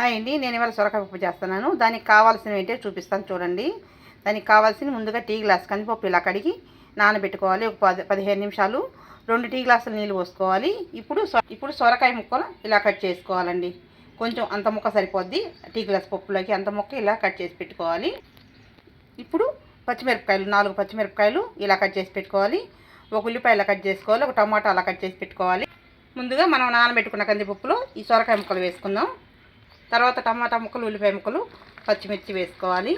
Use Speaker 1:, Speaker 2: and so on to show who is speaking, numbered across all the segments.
Speaker 1: Hi అండి నేను ఇవాళ సొరకాయ పప్పు చేస్తున్నాను. దానికి కావాల్సినవి ఏంటో చూపిస్తాను చూడండి. దానికి కావాల్సిన ముందుగా టీ గ్లాస్ కందిపప్పు ఇలా కడిగి నానబెట్టుకోవాలి. ఒక పది పదిహేను నిమిషాలు రెండు టీ గ్లాసులు నీళ్ళు పోసుకోవాలి. ఇప్పుడు సొ- ఇప్పుడు సొరకాయ ముక్కలు ఇలా కట్ చేసుకోవాలండి. కొంచెం అంత ముక్క సరిపోద్ది. టీ గ్లాస్ పప్పులోకి అంత ముక్క ఇలా కట్ చేసి పెట్టుకోవాలి. ఇప్పుడు పచ్చిమిరపకాయలు నాలుగు పచ్చిమిరపకాయలు ఇలా కట్ చేసి పెట్టుకోవాలి. ఒక ఉల్లిపాయ ఇలా కట్ చేసుకోవాలి. ఒక టమాటా అలా కట్ చేసి పెట్టుకోవాలి. ముందుగా మనం నానబెట్టుకున్న కందిపప్పులో ఈ సొరకాయ ముక్కలు వేసుకుందాం. తర్వాత టమాటా ముక్కలు ఉల్లిపాయ ముక్కలు పచ్చిమిర్చి వేసుకోవాలి.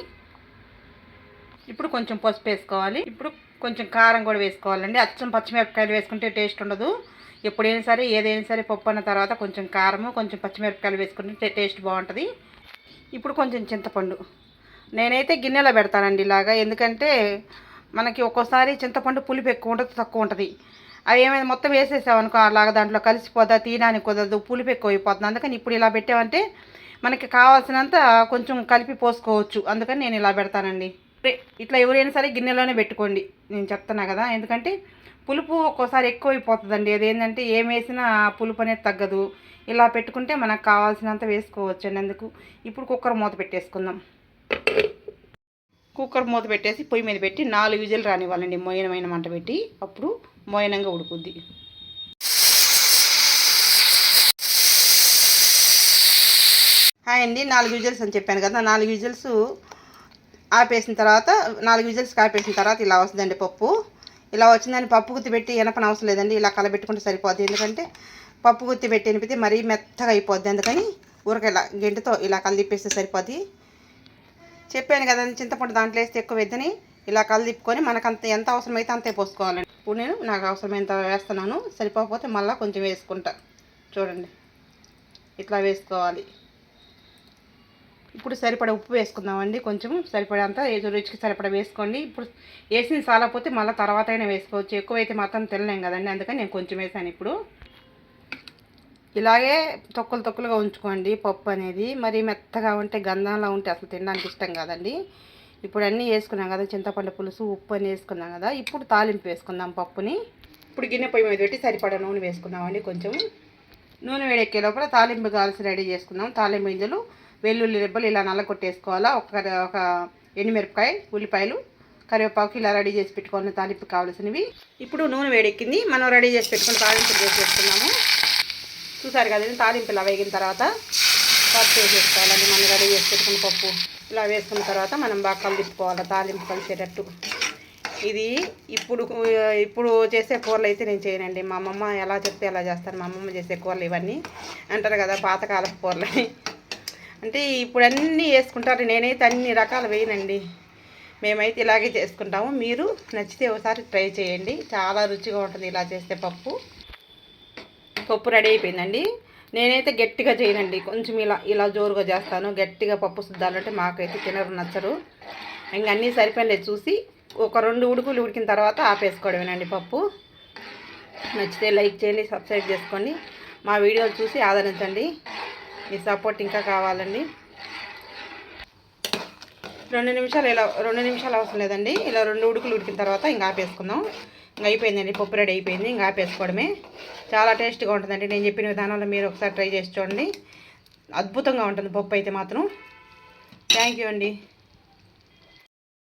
Speaker 1: ఇప్పుడు కొంచెం పసుపు వేసుకోవాలి. ఇప్పుడు కొంచెం కారం కూడా వేసుకోవాలండి. అచ్చం పచ్చిమిరపకాయలు వేసుకుంటే టేస్ట్ ఉండదు. ఎప్పుడైనా సరే ఏదైనా సరే పప్పు అన్న తర్వాత కొంచెం కారము కొంచెం పచ్చిమిరపకాయలు వేసుకుంటే టేస్ట్ బాగుంటుంది. ఇప్పుడు కొంచెం చింతపండు. నేనైతే గిన్నెలో పెడతానండి ఇలాగా. ఎందుకంటే మనకి ఒక్కోసారి చింతపండు పులుపు ఎక్కువ ఉంటుంది తక్కువ ఉంటుంది. అవి ఏమైనా మొత్తం వేసేసామనుకో అలాగా దాంట్లో కలిసిపోదా తీయడానికి కుదరదు పులుపు ఎక్కువ అయిపోతుంది అందుకని ఇప్పుడు ఇలా పెట్టామంటే మనకి కావాల్సినంత కొంచెం కలిపి పోసుకోవచ్చు. అందుకని నేను ఇలా పెడతానండి. ఇట్లా ఎవరైనా సరే గిన్నెలోనే పెట్టుకోండి. నేను చెప్తున్నా కదా ఎందుకంటే పులుపు ఒక్కోసారి ఎక్కువ అయిపోతుందండి అదేంటంటే ఏం వేసినా పులుపు అనేది తగ్గదు. ఇలా పెట్టుకుంటే మనకు కావాల్సినంత వేసుకోవచ్చు అండి అందుకు ఇప్పుడు కుక్కర్ మూత పెట్టేసుకుందాం. కుక్కర్ మూత పెట్టేసి పొయ్యి మీద పెట్టి నాలుగు విజిల్ రానివ్వాలండి. మోయనమైన మంట పెట్టి. అప్పుడు మోయనంగా ఉడుకుద్ది. హాయ్ అండి నాలుగు విజిల్స్ అని చెప్పాను కదా నాలుగు విజిల్స్ ఆపేసిన తర్వాత నాలుగు విజిల్స్ ఆపేసిన తర్వాత ఇలా వస్తుందండి పప్పు. ఇలా వచ్చిందని పప్పు గుత్తి పెట్టి ఎనపని అవసరం లేదండి ఇలా కలబెట్టుకుంటే సరిపోద్ది. ఎందుకంటే పప్పు గుత్తి పెట్టి ఎనిపితే మరీ మెత్తగా అయిపోద్ది. అందుకని ఊరక ఇలా గెంటుతో ఇలా కలదిప్పేస్తే సరిపోద్ది. చెప్పాను కదండి చింతపండు దాంట్లో వేస్తే ఎక్కువ వేద్దని ఇలా కలదిప్పుకొని మనకు అంత ఎంత అవసరమైతే అంతే పోసుకోవాలండి. ఇప్పుడు నేను నాకు అవసరమైనంత వేస్తున్నాను సరిపోకపోతే మళ్ళీ కొంచెం వేసుకుంటా. చూడండి. ఇట్లా వేసుకోవాలి. ఇప్పుడు సరిపడ ఉప్పు వేసుకుందామండి. కొంచెం సరిపడంత ఏదో రుచికి సరిపడ వేసుకోండి. ఇప్పుడు వేసిన సాలపోతే మళ్ళీ తర్వాత అయినా వేసుకోవచ్చు. ఎక్కువైతే మాత్రం తినలేం కదండి. అందుకని నేను కొంచెం వేసాను ఇప్పుడు. ఇలాగే తొక్కులు తొక్కులుగా ఉంచుకోండి పప్పు అనేది. మరి మెత్తగా ఉంటే గంధంలా ఉంటే అసలు తినడానికి ఇష్టం కాదండి. ఇప్పుడు అన్నీ వేసుకున్నాం కదా చింతపండు పులుసు ఉప్పు అని వేసుకున్నాం కదా ఇప్పుడు తాలింపు వేసుకుందాం పప్పుని. ఇప్పుడు గిన్నె పొయ్యి మీద పెట్టి సరిపడా నూనె వేసుకున్నామండి కొంచెం. నూనె వేడెక్కే లోపల తాలింపు కాల్సి రెడీ చేసుకుందాం. తాలింపు గింజలు వెల్లుల్లి రెబ్బలు ఇలా నల్ల కొట్టేసుకోవాలా ఒక ఒక ఎండుమిరపకాయ ఉల్లిపాయలు కరివేపాకు ఇలా రెడీ చేసి పెట్టుకోవాలి తాలింపు కావాల్సినవి. ఇప్పుడు నూనె వేడెక్కింది. మనం రెడీ చేసి పెట్టుకుని తాలింపు చేసేసుకున్నాము చూసారు కదండి తాలింపు ఇలా వేగిన తర్వాత పప్పు వేసేసుకోవాలండి. మనం రెడీ చేసి పెట్టుకున్న పప్పు ఇలా వేసుకున్న తర్వాత మనం బాగా కలిపుకోవాలి తాలింపు కలిసేటట్టు. ఇది ఇప్పుడు ఇప్పుడు చేసే కూరలు అయితే నేను చేయనండి. మా అమ్మమ్మ ఎలా చెప్తే ఎలా చేస్తాను మా అమ్మమ్మ చేసే కూరలు ఇవన్నీ. అంటారు కదా పాతకాలపు కూరలని. అంటే ఇప్పుడు అన్నీ వేసుకుంటారు. నేనైతే అన్ని రకాలు వేయనండి. మేమైతే ఇలాగే చేసుకుంటాము. మీరు నచ్చితే ఒకసారి ట్రై చేయండి. చాలా రుచిగా ఉంటుంది ఇలా చేస్తే పప్పు. పప్పు రెడీ అయిపోయిందండి. నేనైతే గట్టిగా చేయనండి. కొంచెం ఇలా ఇలా జోరుగా చేస్తాను. గట్టిగా పప్పు శుద్ధాలంటే మాకైతే తినరు నచ్చరు. ఇంకా అన్నీ సరిపోయినాయి చూసి ఒక రెండు ఉడుకులు ఉడికిన తర్వాత ఆపేసుకోవడమేనండి పప్పు. నచ్చితే లైక్ చేయండి సబ్స్క్రైబ్ చేసుకోండి. మా వీడియోలు చూసి ఆదరించండి. మీ సపోర్ట్ ఇంకా కావాలండి. రెండు నిమిషాలు ఇలా రెండు నిమిషాలు అవసరం లేదండి. ఇలా రెండు ఉడుకులు ఉడికిన తర్వాత ఇంకా ఆపేసుకుందాం. ఇంకా అయిపోయిందండి పప్పు రెడీ అయిపోయింది. ఇంకా ఆపేసుకోవడమే. చాలా టేస్ట్గా ఉంటుందండి. నేను చెప్పిన విధానంలో మీరు ఒకసారి ట్రై చేసి చూడండి. అద్భుతంగా ఉంటుంది పప్పు అయితే మాత్రం. థ్యాంక్ యూ అండి.